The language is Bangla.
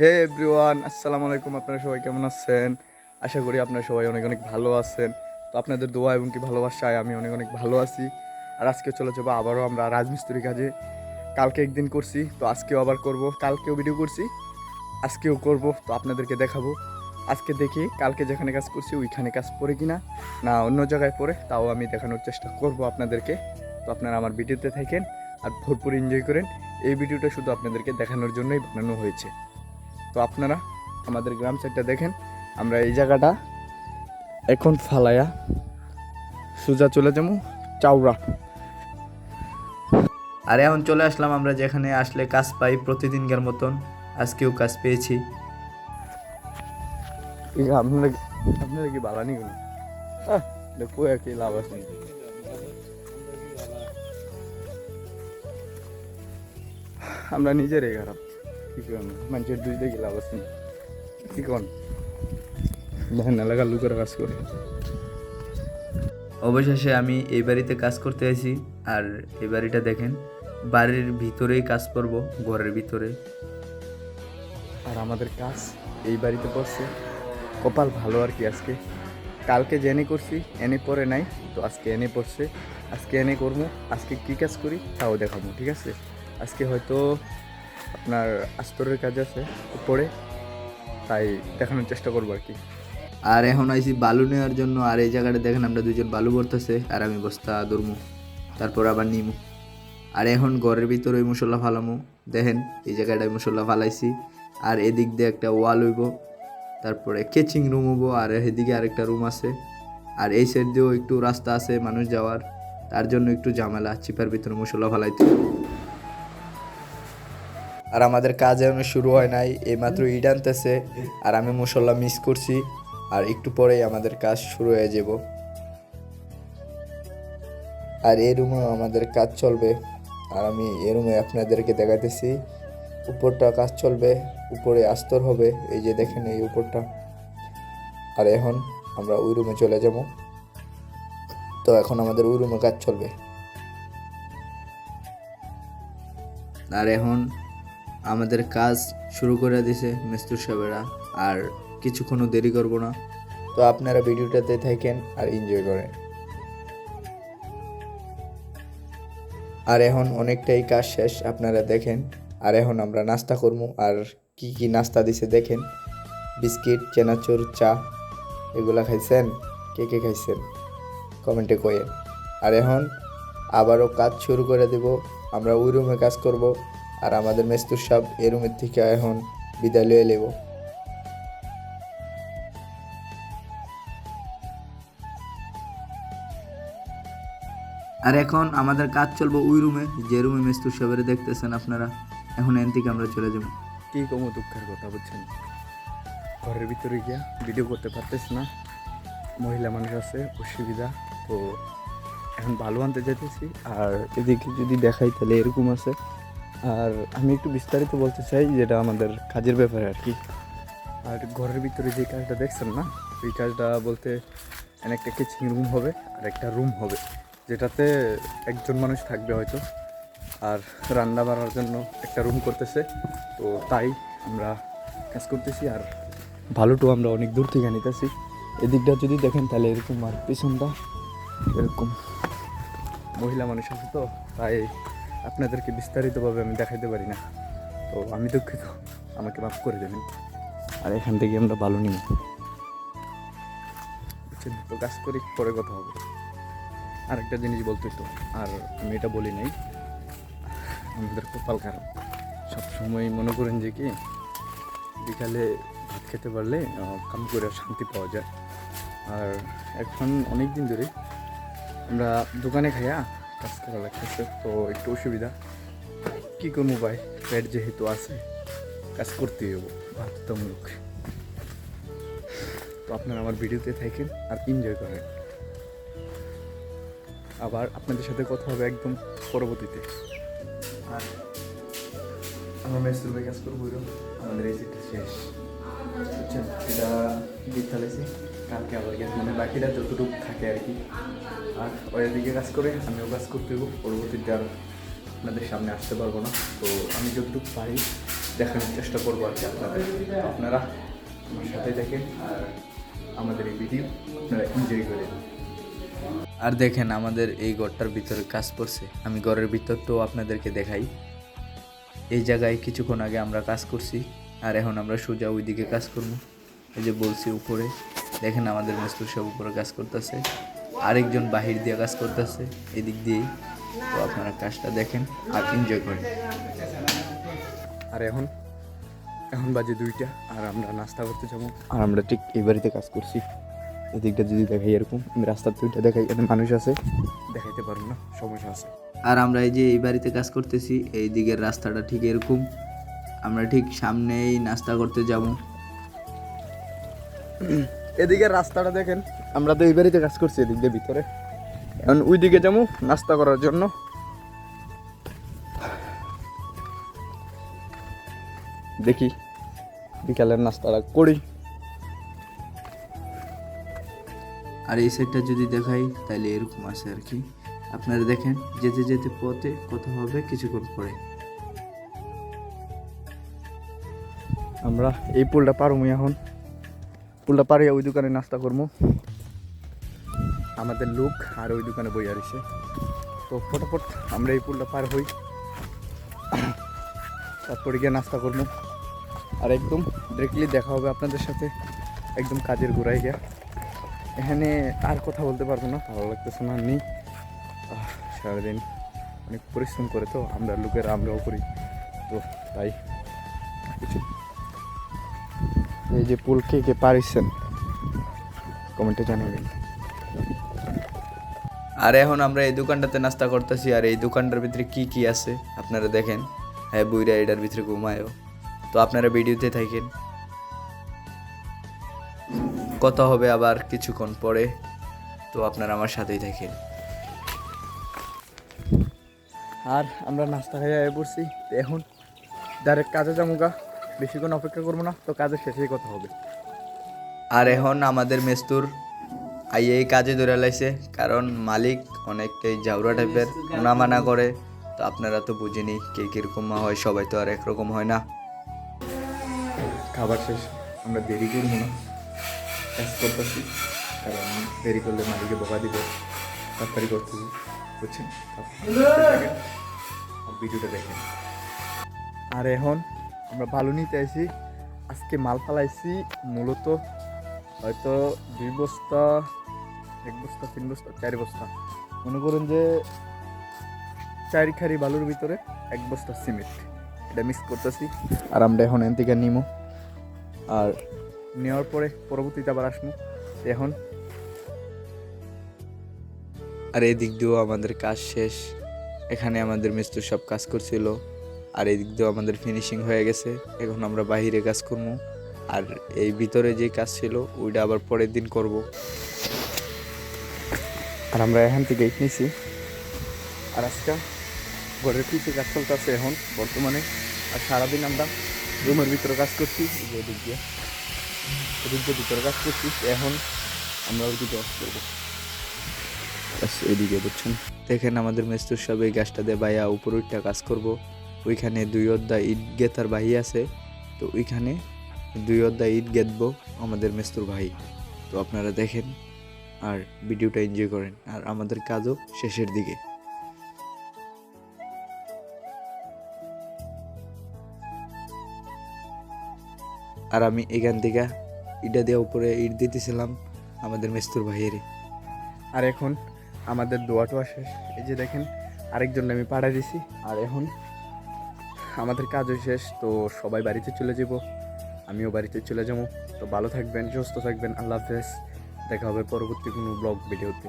হে এভরিওয়ান, আসসালামু আলাইকুম। আপনারা সবাই কেমন আছেন? আশা করি আপনারা সবাই অনেক অনেক ভালো আছেন। তো আপনাদের দোয়া এবং কি ভালোবাসায় আমি অনেক অনেক ভালো আছি। আর আজকে চলে যাব আবারও আমরা রাজমিস্ত্রি কাজে। কালকে একদিন করছি, তো আজকেও আবার করব। কালকেও ভিডিও করছি, আজকেও করব, তো আপনাদেরকে দেখাবো। আজকে দেখি কালকে যেখানে কাজ করছি, ওইখানে কাজ পড়ে কিনা, না অন্য জায়গায় পড়ে, তাও আমি দেখানোর চেষ্টা করব আপনাদেরকে। তো আপনারা আমার ভিডিওতে থাকেন আর ভরপুর এনজয় করেন। এই ভিডিওটা শুধু আপনাদেরকে দেখানোর জন্যই বানানো হয়েছে। তো আপনারা আমাদের গ্রাম সাইডটা দেখেন। আমরা এই জায়গাটা এখন ফালায়া সোজা চলে যাব চাউরা আর এখন চলে আসলাম আমরা যেখানে আসলে কাজ পাই প্রতিদিনকার মতন। আজকেও কাজ পেয়েছি। আপনারা আপনারা কি বালানি কোনো? দেখো কি লাভ আছে? আমরা নিজেরই খারাপ। দুই দেখি লাভ আছে। কি কন দেখেন এলাকার লোকের কাজ করে। অবশেষে আমি এই বাড়িতে কাজ করতে আইছি আর এই বাড়িটা দেখেন বাড়ির ভিতরেই কাজ করব ঘরের ভিতরে। আর আমাদের কাজ এই বাড়িতে পড়ছে। কপাল ভালো আর কি আজকে। কালকে জেনে করছি এনে পরে নাই তো আজকে এনে পড়ছে। আজকে এনে করব আজকে কী কাজ করি তাও দেখাবো ঠিক আছে? আজকে হয়তো আপনার আস্তরের কাজ আছে উপরে, তাই দেখানোর চেষ্টা করব আর কি। আর এখন আইসি বালু নেওয়ার জন্য, আর এই জায়গাটা দেখেন আমরা দুজন বালু ভরতেছে, আর আমি বস্তা ধরমু, তারপর আবার নিমু। আর এখন ঘরের ভিতরে ওই মশলা ফালামু, দেখেন এই জায়গাটায় মশলা ফালাইছি। আর এদিক দিয়ে একটা ওয়াল হইব, তারপরে কেচিং রুম হব আর এদিকে আরেকটা রুম আছে। আর এই সাইড দিয়েও একটু রাস্তা আছে মানুষ যাওয়ার, তার জন্য একটু ঝামেলা, চিপার ভিতরে মশলা ফালাইতে। আর আমাদের কাজ এখনও শুরু হয় নাই, এইমাত্র ইট আনতেছে, আর আমি মশলা মিস করছি, আর একটু পরেই আমাদের কাজ শুরু হয়ে যাব। আর এই রুমেও আমাদের কাজ চলবে, আর আমি এই রুমে আপনাদেরকে দেখাতেছি উপরটা কাজ চলবে, উপরে আস্তর হবে, এই যে দেখেন এই উপরটা। আর এখন আমরা ওই রুমে চলে যাব। তো এখন আমাদের ওই রুমে কাজ চলবে। আর এখন আমাদের কাজ শুরু করে দিছে মেস্তুর সাহেবেরা, আর কিছুক্ষণও দেরি করব না। তো আপনারা ভিডিওটাতে থাকেন আর এনজয় করেন। আর এখন অনেকটাই কাজ শেষ, আপনারা দেখেন। আর এখন আমরা নাস্তা করব, আর কি কি নাস্তা দিছে দেখেন। বিস্কিট, চেনাচুর, চা, এগুলা খাইছেন? কে কে খাইছেন? কমেন্টে কয়েন আর এখন আবারও কাজ শুরু করে দেব, আমরা ওই রুমে কাজ করব। আর আমাদের মেস্তুর সাহেব এই রুমের থেকে এখন বিদায় লয়ে নেব। আর এখন আমাদের কাজ চলবে ওই রুমে, যে রুমে মেস্তুর সাহেবের দেখতেছেন আপনারা, এখন এন থেকে আমরা চলে যাব। কি কমো দুঃখের কথা বলছেন ঘরের ভিতরে গিয়া ভিডিও করতে পারতেছি না? মহিলা মানুষ আছে, অসুবিধা, তো এখন ভালো আনতে যেতেছি আর এদিকে যদি দেখাই তাহলে এরকম আছে। আর আমি একটু বিস্তারিত বলতে চাই যেটা আমাদের কাজের ব্যাপারে আর কি। আর ঘরের ভিতরে যে কাজটা দেখছেন না, ওই কাজটা বলতে একটা কিচেন রুম হবে, আর একটা রুম হবে, যেটাতে একজন মানুষ থাকবে হয়তো, আর রান্না বাড়ার জন্য একটা রুম করতেছে। তো তাই আমরা কাজ করতেছি, আর ভালোটু আমরা অনেক দূর থেকে নিতেছি এদিকটা যদি দেখেন তাহলে এরকম আর পিছনটা এরকম মহিলা মানুষ আছে তো, তাই আপনাদেরকে বিস্তারিতভাবে আমি দেখাইতে পারি না। তো আমি দুঃখিত। আমাকে মাফ করে দেবেন। আর এখান থেকে আমরা ভালো নিব। বুঝছেন? তো কাজ করি পরে কথা হবে। আর একটা জিনিস বলতে তো আর আমি এটা বলি নাই। আমাদের কপাল খারাপ। সবসময় মনে করেন যে কি বিকালে ভাত খেতে পারলে কাম করে শান্তি পাওয়া যায়। আর এখন অনেক দিন ধরে আমরা দোকানে খাইয়া কাজ করা লাগতেছে, তো একটু অসুবিধা। কী করব ভাই? পেট যেহেতু আছে, কাজ করতেই হব, বাধ্যতামূলক। তো আপনারা আমার ভিডিওতে থাকেন আর এনজয় করেন। আবার আপনাদের সাথে কথা হবে একদম পরবর্তীতে। আর আমরা মেসুর ভাই কাজ করব। আমাদের এই সেটটা শেষ। বুঝছেন? কালকে আবার গ্যাস মানে বাকিটা যতটুকু থাকে আর কি। আর ওই দিকে কাজ করে, আমিও কাজ করতে হব, পরবর্তীতে আর আপনাদের সামনে আসতে পারব না। তো আমি যতটুকু পারি দেখানোর চেষ্টা করব আর কি আপনাদের। আপনারা আমার সাথে দেখেন আর আমাদের এই ভিডিও আপনারা এনজয় করেন। আর দেখেন আমাদের এই ঘরটার ভিতরে কাজ করছে। আমি ঘরের ভিতরটাও আপনাদেরকে দেখাই। এই জায়গায় কিছুক্ষণ আগে আমরা কাজ করছি, আর এখন আমরা সোজা ওইদিকে কাজ করব। এই যে বলছি উপরে। দেখেন আমাদের মিস্ত্রি সব উপরে কাজ করতেছে আরেকজন বাহির দিয়ে কাজ করতেছে এদিক দিয়েই তো আপনারা কাজটা দেখেন আর এনজয় করেন। আর এখন এখন বাজে দুইটা আর আমরা নাস্তা করতে যাব। আর আমরা ঠিক এই বাড়িতে কাজ করছি। এদিকটা যদি দেখাই এরকম আমি রাস্তার দুইটা দেখাই এখানে মানুষ আছে। দেখাইতে পারব না সমস্যা আছে। আর আমরা এই যে এই বাড়িতে কাজ করতেছি এই দিকের রাস্তাটা ঠিক এরকম। আমরা ঠিক সামনেই নাস্তা করতে যাব। এদিকে রাস্তাটা দেখেন আমরা তো এই বাড়িতে কাজ করছি এদিক দিয়ে ভিতরে। এখন ওই দিকে যাব নাস্তা করার জন্য। দেখি বিকালের নাস্তাটা করি। আর এই সাইডটা যদি দেখাই তাহলে এরকম আছে আর কি। আপনারা দেখেন যেতে যেতে পথে কথা হবে কিছুক্ষণ পরে। আমরা এই পুলটা পারব এখন। পুলটা পারিয়া ওই দোকানে নাস্তা করব আমাদের লোক আর ওই দোকানে বই আরিছে তো ফটাফট আমরা এই পুলটা পার হই। তারপরে গিয়ে নাস্তা করব আর একদম ডিরেক্টলি দেখা হবে আপনাদের সাথে। একদম কাজের গোড়ায় গিয়া। এখানে আর কথা বলতে পারব না, ভালো লাগতেছে না নেই সারাদিন অনেক পরিশ্রম করে তো আমরা লোকের আমরাও করি। তো তাই কিছু এই যে পুল কে কে পারিছেন কমেন্টে জানাবেন। আর এখন আমরা এই দোকানটাতে নাস্তা করতেছি আর এই দোকানটার ভিতরে কি কি আছে আপনারা দেখেন। হ্যাঁ বুইরা এটার ভিতরে ঘুমায়ও। তো আপনারা ভিডিওতে থাকেন। কথা হবে আবার কিছুক্ষণ পরে তো আপনারা আমার সাথেই থাকেন। আর আমরা নাস্তা খাইয়া পড়ছি এখন ডাইরেক্ট কাজে যাব গা। বেশিক্ষণ অপেক্ষা করব না তো কাজের শেষেই কথা হবে। আর এখন আমাদের মেস্তুর আইয়ে এই কাজে ধরে লাইছে কারণ মালিক অনেকটাই ঝাউরা টাইপের ওনা মানা করে তো আপনারা তো বুঝিনি কে কীরকম হয় সবাই তো আর একরকম হয় না। খাবার শেষ আমরা দেরি করব না। কাজ করতেছি কারণ দেরি করলে মালিকে বকা দিব তাড়াতাড়ি করতেছি বুঝছেন? ভিডিওটা দেখেন। আর এখন আমরা ভালো নিতে আইছি। আজকে মাল ফালাইছি, মূলত হয়তো দুই বস্তা, এক বস্তা, তিন বস্তা, চার বস্তা। মনে করুন যে চারি খারি বালুর ভিতরে এক বস্তা সিমেন্ট। এটা মিক্স করতেছি আর আমরা এখন এন থেকে নিমো। আর নেওয়ার পরে পরবর্তীতে আবার আসব। এখন আর এই দিক দিয়েও আমাদের কাজ শেষ। এখানে আমাদের মিস্ত্রি সব কাজ করছিল। আর এই দিক দিয়েও আমাদের ফিনিশিং হয়ে গেছে। এখন আমরা বাইরে কাজ করব। আর এই ভিতরে যে কাজ ছিল, ওইটা আবার পরের দিন করব। আর আমরা এখান থেকে ইট আর আজকে ঘরের পিছিয়ে কাজ চলতেছে এখন, বর্তমানে। আর সারাদিন আমরা রুমের ভিতরে কাজ করছি এদিক দিয়ে। এদিক দিয়ে ভিতরে কাজ করছি, এখন আমরা ওইদিকে অফ করব। এইদিকে বুঝছেন দেখেন আমাদের মেস্তুর সব এই গাছটা দিয়ে বাইয়া উপর কাজ করব। ওইখানে দুই অধ্যা ইট গেতার বাহি আছে, তো ওইখানে দুই অধ্যা ইট গেতবো আমাদের মেস্তুর ভাই। তো আপনারা দেখেন আর ভিডিওটা এনজয় করেন, আর আমাদের কাজও শেষের দিকে। আর আমি এখান থেকে ইটা দিয়ে উপরে ইট দিতেছিলাম আমাদের মেস্তুর ভাইয়েরই। আর এখন আমাদের দোয়া টোয়া শেষ। এই যে দেখেন আরেকজন আমি পাড়া দিছি। আর এখন আমাদের কাজও শেষ, তো সবাই বাড়িতে চলে যাব। আমিও বাড়িতে চলে যাব। তো ভালো থাকবেন, সুস্থ থাকবেন, আল্লাহ হাফেজ। দেখা হবে পরবর্তী কোনো ব্লগ ভিডিওতে